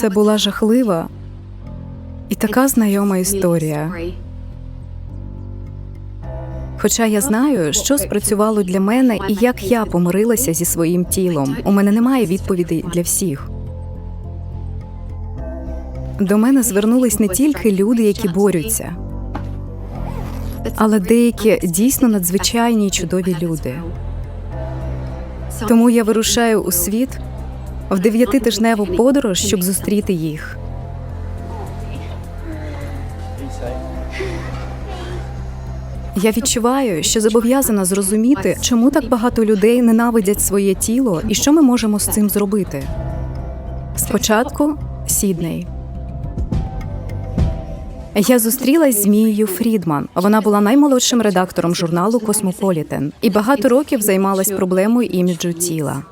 Це була жахлива і така знайома історія. Хоча я знаю, що спрацювало для мене і як я помирилася зі своїм тілом. У мене немає відповідей для всіх. До мене звернулись не тільки люди, які борються, але деякі дійсно надзвичайні й чудові люди. Тому я вирушаю у світ в дев'ятитижневу подорож, щоб зустріти їх. Я відчуваю, що зобов'язана зрозуміти, чому так багато людей ненавидять своє тіло і що ми можемо з цим зробити. Спочатку Сідней. Я зустрілась з Мією Фрідман. Вона була наймолодшим редактором журналу Космополітен і багато років займалась проблемою іміджу тіла.